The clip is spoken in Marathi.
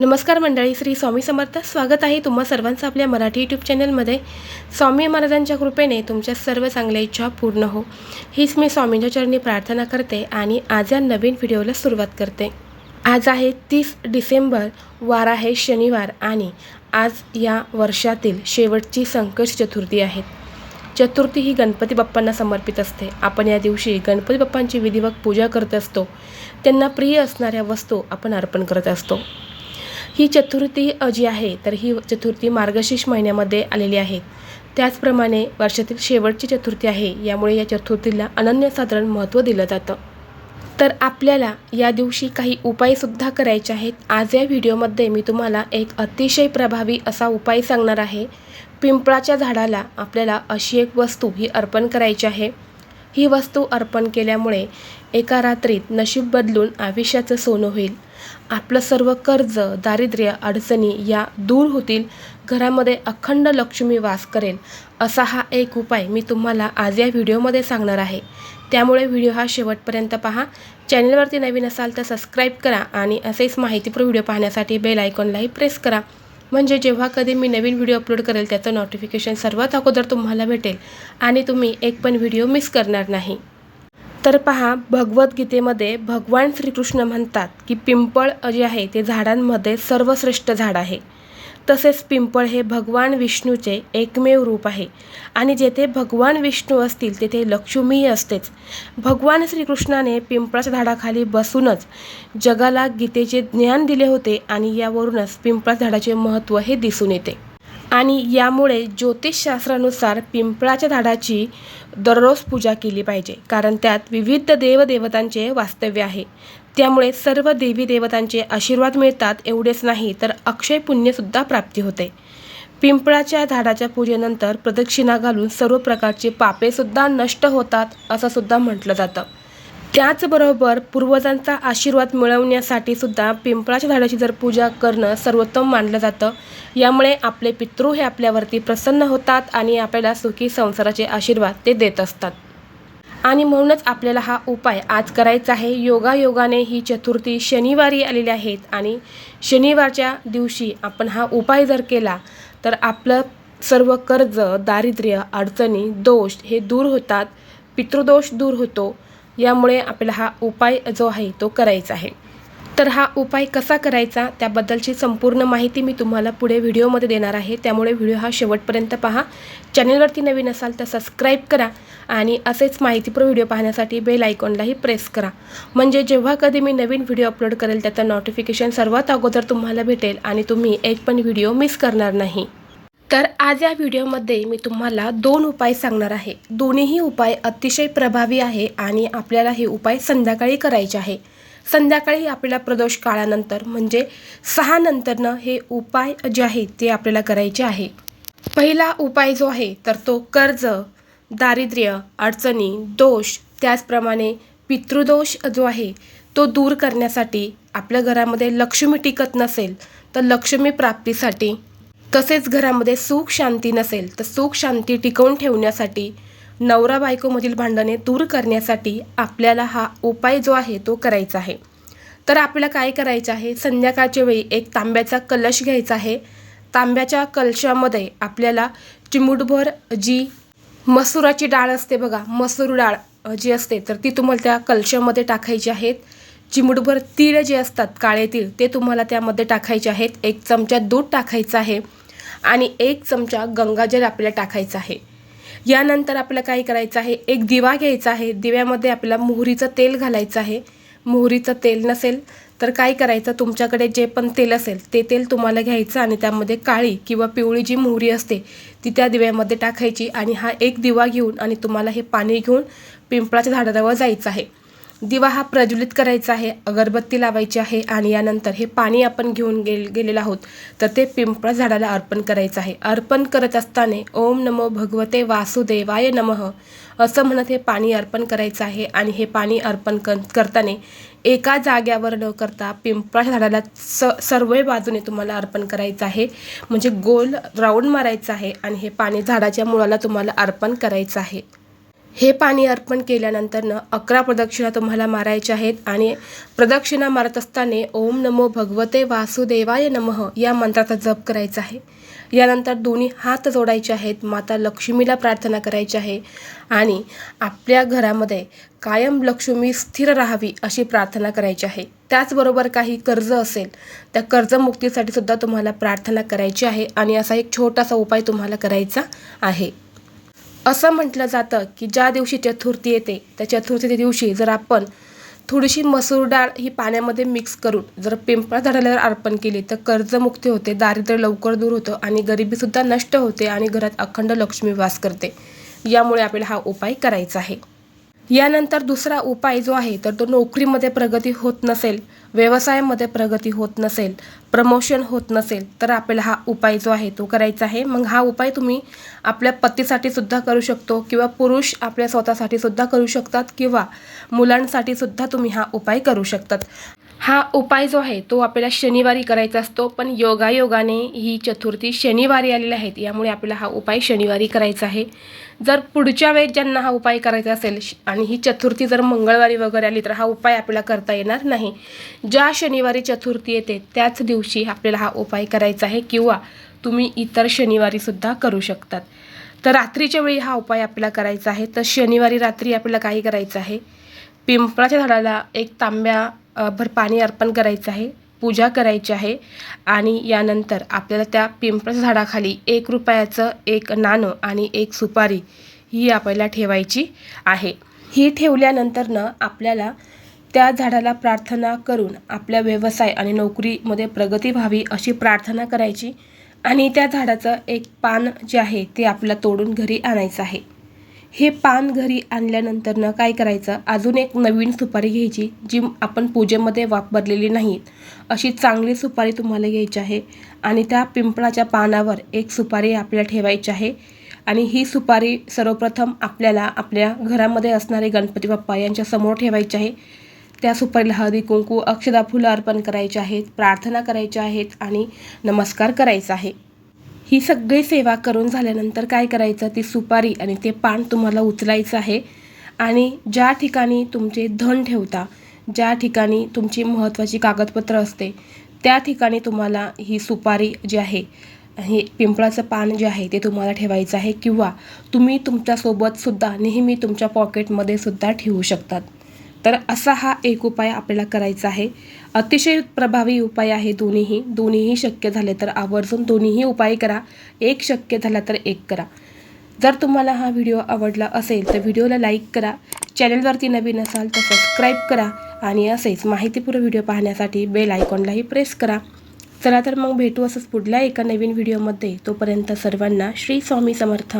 नमस्कार मंडळी श्री स्वामी समर्थ. स्वागत आहे तुम्हा सर्वांचं आपल्या मराठी यूट्यूब चॅनलमध्ये स्वामी महाराजांच्या कृपेने तुमच्या सर्व चांगल्या इच्छा पूर्ण हो. हीच मी स्वामींच्या चरणी प्रार्थना करते आणि आज या नवीन व्हिडिओला सुरुवात करते. आज आहे तीस डिसेंबर वार आहे शनिवार आणि आज या वर्षातील शेवटची संकट चतुर्थी आहे. चतुर्थी ही गणपती बाप्पांना समर्पित असते. आपण या दिवशी गणपती बाप्पांची विधिवत पूजा करत असतो. त्यांना प्रिय असणाऱ्या वस्तू आपण अर्पण करत असतो. ही चतुर्थी जी आहे तर ही चतुर्थी मार्गशीर्ष महिन्यामध्ये आलेली आहे. त्याचप्रमाणे वर्षातील शेवटची चतुर्थी आहे यामुळे या चतुर्थीला अनन्यसाधारण महत्त्व दिलं जातं. तर आपल्याला या दिवशी काही उपायसुद्धा करायचे आहेत. आज या व्हिडिओमध्ये मी तुम्हाला एक अतिशय प्रभावी असा उपाय सांगणार आहे. पिंपळाच्या झाडाला आपल्याला अशी एक वस्तू ही अर्पण करायची आहे. ही वस्तू अर्पण केल्यामुळे एका रात्रीत नशीब बदलून आयुष्याचं सोनं होईल. आपलं सर्व कर्ज दारिद्र्य अडचणी या दूर होतील. घरामध्ये अखंड लक्ष्मी वास करेल. असा हा एक उपाय मी तुम्हाला आज या व्हिडिओमध्ये सांगणार आहे. त्यामुळे व्हिडिओ हा शेवटपर्यंत पहा. चॅनलवरती नवीन असाल तर सबस्क्राईब करा आणि असेच माहितीपूर्ण व्हिडिओ पाहण्यासाठी बेल आयकॉनलाही प्रेस करा. म्हणजे जेव्हा कधी मी नवीन व्हिडिओ अपलोड करेल त्याचं नोटिफिकेशन सर्वात अगोदर तुम्हाला भेटेल आणि तुम्ही एक पण व्हिडिओ मिस करणार नाही. तर पहा भगवद्गीतेमध्ये भगवान श्रीकृष्ण म्हणतात की पिंपळ जे आहे ते झाडांमध्ये सर्वश्रेष्ठ झाड आहे. तसेच पिंपळ हे भगवान विष्णूचे एकमेव रूप आहे. आणि जेथे भगवान विष्णू असतील तेथे लक्ष्मीही असतेच. भगवान श्रीकृष्णाने पिंपळाच्या झाडाखाली बसूनच जगाला गीतेचे ज्ञान दिले होते आणि यावरूनच पिंपळा झाडाचे महत्त्व हे दिसून येते. आणि यामुळे ज्योतिषशास्त्रानुसार पिंपळाच्या झाडाची दररोज पूजा केली पाहिजे कारण त्यात विविध देवदेवतांचे वास्तव्य आहे. त्यामुळे सर्व देवी देवतांचे आशीर्वाद मिळतात एवढेच नाही तर अक्षय पुण्यसुद्धा प्राप्ती होते. पिंपळाच्या झाडाच्या पूजेनंतर प्रदक्षिणा घालून सर्व प्रकारचे पापेसुद्धा नष्ट होतात असं सुद्धा म्हटलं जातं. त्याचबरोबर पूर्वजांचा आशीर्वाद मिळवण्यासाठी सुद्धा पिंपळाच्या झाडाची जर पूजा करणं सर्वोत्तम मानलं जातं. यामुळे आपले पितृ हे आपल्यावरती प्रसन्न होतात आणि आपल्याला सुखी संसाराचे आशीर्वाद ते देत असतात. आणि म्हणूनच आपल्याला हा उपाय आज करायचा आहे. योगायोगाने ही चतुर्थी शनिवारी आलेली आहेत आणि शनिवारच्या दिवशी आपण हा उपाय जर केला तर आपलं सर्व कर्ज दारिद्र्य अडचणी दोष हे दूर होतात. पितृदोष दूर होतो. यामुळे आपल्याला हा उपाय जो आहे तो करायचा आहे. तर हा उपाय कसा करायचा त्याबद्दलची संपूर्ण माहिती मी तुम्हाला पुढे व्हिडिओमध्ये देणार आहे. त्यामुळे व्हिडिओ हा शेवटपर्यंत पहा. चॅनलवरती नवीन असाल तर सबस्क्राईब करा आणि असेच माहितीपूर्ण व्हिडिओ पाहण्यासाठी बेल आयकॉनलाही प्रेस करा. म्हणजे जेव्हा कधी मी नवीन व्हिडिओ अपलोड करेल त्याचं नोटिफिकेशन सर्वात अगोदर तुम्हाला भेटेल आणि तुम्ही एक पण व्हिडिओ मिस करणार नाही. तर आज या व्हिडिओमध्ये मी तुम्हाला दोन उपाय सांगणार आहे. दोन्हीही उपाय अतिशय प्रभावी आहे आणि आपल्याला हे उपाय संध्याकाळी करायचे आहे. संध्याकाळी आपल्याला प्रदोष काळानंतर म्हणजे सहा नंतरनं हे उपाय जे आहे ते आपल्याला करायचे आहे. पहिला उपाय जो आहे तर तो कर्ज दारिद्र्य अडचणी दोष त्याचप्रमाणे पितृदोष जो आहे तो दूर करण्यासाठी आपल्या घरामध्ये लक्ष्मी टिकत नसेल तर लक्ष्मी प्राप्तीसाठी तसेच घरामध्ये सुख शांती नसेल तर सुख शांती टिकवून ठेवण्यासाठी नवरा बायकोमधील भांडणे दूर करण्यासाठी आपल्याला हा उपाय जो आहे तो करायचा आहे. तर आपल्याला काय करायचं आहे? संध्याकाळच्या वेळी एक तांब्याचा कलश घ्यायचा आहे. तांब्याच्या कलशामध्ये आपल्याला चिमुटभर जी मसुराची डाळ असते बघा मसूर डाळ जी असते तर ती तुम्हाला त्या कलशामध्ये टाकायची आहेत. चिमुटभर तीळ जे असतात काळे तीळ ते तुम्हाला त्यामध्ये टाकायचे आहेत. एक चमचा दूध टाकायचं आहे. आणि एक चमचा गंगाजल आपल्याला टाकायचं आहे. यानंतर आपल्याला काय करायचं आहे? एक दिवा घ्यायचा आहे. दिव्यामध्ये आपल्याला मोहरीचं तेल घालायचं आहे. मोहरीचं तेल नसेल तर काय करायचं? तुमच्याकडे जे पण तेल असेल ते तेल तुम्हाला घ्यायचं आणि त्यामध्ये काळी किंवा पिवळी जी मोहरी असते ती त्या दिव्यामध्ये टाकायची आणि हा एक दिवा घेऊन आणि तुम्हाला हे पाणी घेऊन पिंपळाच्या झाडाजवळ जायचं आहे. दिवा हा प्रज्वलित करायचा आहे अगरबत्ती लावायची आहे आणि यानंतर हे पाणी आपण घेऊन गेल गेलेलो आहोत. तर ते पिंपळा झाडाला अर्पण करायचं आहे. अर्पण करत असताना ओम नमो भगवते वासुदेवाय नमः असं म्हणत हे पाणी अर्पण करायचं आहे आणि हे पाणी अर्पण कर करताना एका जाग्यावर न करता पिंपळा झाडाला स सर्व बाजूने तुम्हाला अर्पण करायचं आहे. म्हणजे गोल राऊंड मारायचं आहे आणि हे पाणी झाडाच्या मुळाला तुम्हाला अर्पण करायचं आहे. हे पाणी अर्पण केल्यानंतरनं अकरा प्रदक्षिणा तुम्हाला मारायच्या आहेत आणि प्रदक्षिणा मारत असताना ओम नमो भगवते वासुदेवाय नमः या मंत्राचा जप करायचा आहे. यानंतर दोन्ही हात जोडायचे आहेत. माता लक्ष्मीला प्रार्थना करायची आहे आणि आपल्या घरामध्ये कायम लक्ष्मी स्थिर राहावी अशी प्रार्थना करायची आहे. त्याचबरोबर काही कर्ज असेल त्या कर्जमुक्तीसाठी सुद्धा तुम्हाला प्रार्थना करायची आहे आणि असा एक छोटासा उपाय तुम्हाला करायचा आहे. असं म्हटलं जातं की ज्या दिवशी चतुर्थी येते त्या चतुर्थीच्या दिवशी जर आपण थोडीशी मसूर डाळ ही पाण्यामध्ये मिक्स करून जर पिंपळा झाडाला जर अर्पण केली तर कर्जमुक्ती होते दारिद्र्य लवकर दूर होतं आणि गरिबीसुद्धा नष्ट होते आणि घरात अखंड लक्ष्मी वास करते. यामुळे आपल्याला हा उपाय करायचा आहे. यानंतर दुसरा उपाय जो आहे तर तो नोकरीमध्ये प्रगती होत नसेल व्यवसायामध्ये प्रगती होत नसेल प्रमोशन होत नसेल तर आपल्याला हा उपाय जो आहे तो करायचा आहे. मग हा उपाय तुम्ही आपल्या पतीसाठी सुद्धा करू शकतो किंवा पुरुष आपल्या स्वतःसाठी सुद्धा करू शकतात किंवा मुलांसाठी सुद्धा तुम्ही हा उपाय करू शकतात. हा उपाय जो आहे तो आपल्याला शनिवारी करायचा असतो पण योगायोगाने ही चतुर्थी शनिवारी आलेल्या आहेत यामुळे आपल्याला हा उपाय शनिवारी करायचा आहे. जर पुढच्या वेळेस ज्यांना हा उपाय करायचा असेल श- आणि ही चतुर्थी जर मंगळवारी वगैरे आली तर हा उपाय आपल्याला करता येणार नाही. ज्या शनिवारी चतुर्थी येते त्याच दिवशी आपल्याला हा उपाय करायचा आहे किंवा तुम्ही इतर शनिवारीसुद्धा करू शकतात. तर रात्रीच्या वेळी हा उपाय आपल्याला करायचा आहे. तर शनिवारी रात्री आपल्याला काही करायचं आहे. पिंपळाच्या झाडाला एक तांब्या भर पाणी अर्पण करायचं आहे पूजा करायची आहे आणि यानंतर आपल्याला त्या पिंपळाच्या झाडाखाली एक रुपयाचं एक नाणं आणि एक सुपारी ही आपल्याला ठेवायची आहे. ही ठेवल्यानंतरनं आपल्याला त्या झाडाला प्रार्थना करून आपल्या व्यवसाय आणि नोकरीमध्ये प्रगती व्हावी अशी प्रार्थना करायची आणि त्या झाडाचं एक पान जे आहे ते आपल्याला तोडून घरी आणायचं आहे. हे पान घरी आणल्यानंतरनं काय करायचं? अजून एक नवीन सुपारी घ्यायची जी आपण पूजेमध्ये वापरलेली नाहीत. अशी चांगली सुपारी तुम्हाला घ्यायची आहे आणि त्या पिंपळाच्या पानावर एक सुपारी आपल्याला ठेवायची आहे. आणि ही सुपारी सर्वप्रथम आपल्याला आपल्या घरामध्ये असणारे गणपती बाप्पा यांच्यासमोर ठेवायची आहे. त्या सुपारीला हळदी कुंकू अक्षदा फुलं अर्पण करायचे आहेत प्रार्थना करायच्या आहेत आणि नमस्कार करायचा आहे. ही सगळी सेवा करून झाल्यानंतर काय करायचं? ती सुपारी आणि ते पान तुम्हाला उचलायचं आहे. आणि ज्या ठिकाणी तुमचे धन ठेवता ज्या ठिकाणी तुमची महत्त्वाची कागदपत्र असते त्या ठिकाणी तुम्हाला ही सुपारी जी आहे हे पिंपळाचं पान जे आहे ते तुम्हाला ठेवायचं आहे. किंवा तुम्ही तुमच्यासोबतसुद्धा नेहमी तुमच्या पॉकेटमध्ये सुद्धा ठेवू शकतात. तर असा हा एक उपाय आपल्याला करायचा आहे. अतिशय प्रभावी उपाय आहे दोन्हीही. दोन्हीही शक्य झाले तर आवर्जून दोन्हीही उपाय करा. एक शक्य झाला तर एक करा. जर तुम्हाला हा व्हिडिओ आवडला असेल तर व्हिडिओला लाईक करा. चॅनलवरती नवीन असाल तर सबस्क्राईब करा आणि असेच माहितीपूर्ण व्हिडिओ पाहण्यासाठी बेल आयकॉनलाही प्रेस करा. चला तर मग भेटू असंच पुढल्या एका नवीन व्हिडिओमध्ये. तोपर्यंत सर्वांना श्री स्वामी समर्थ.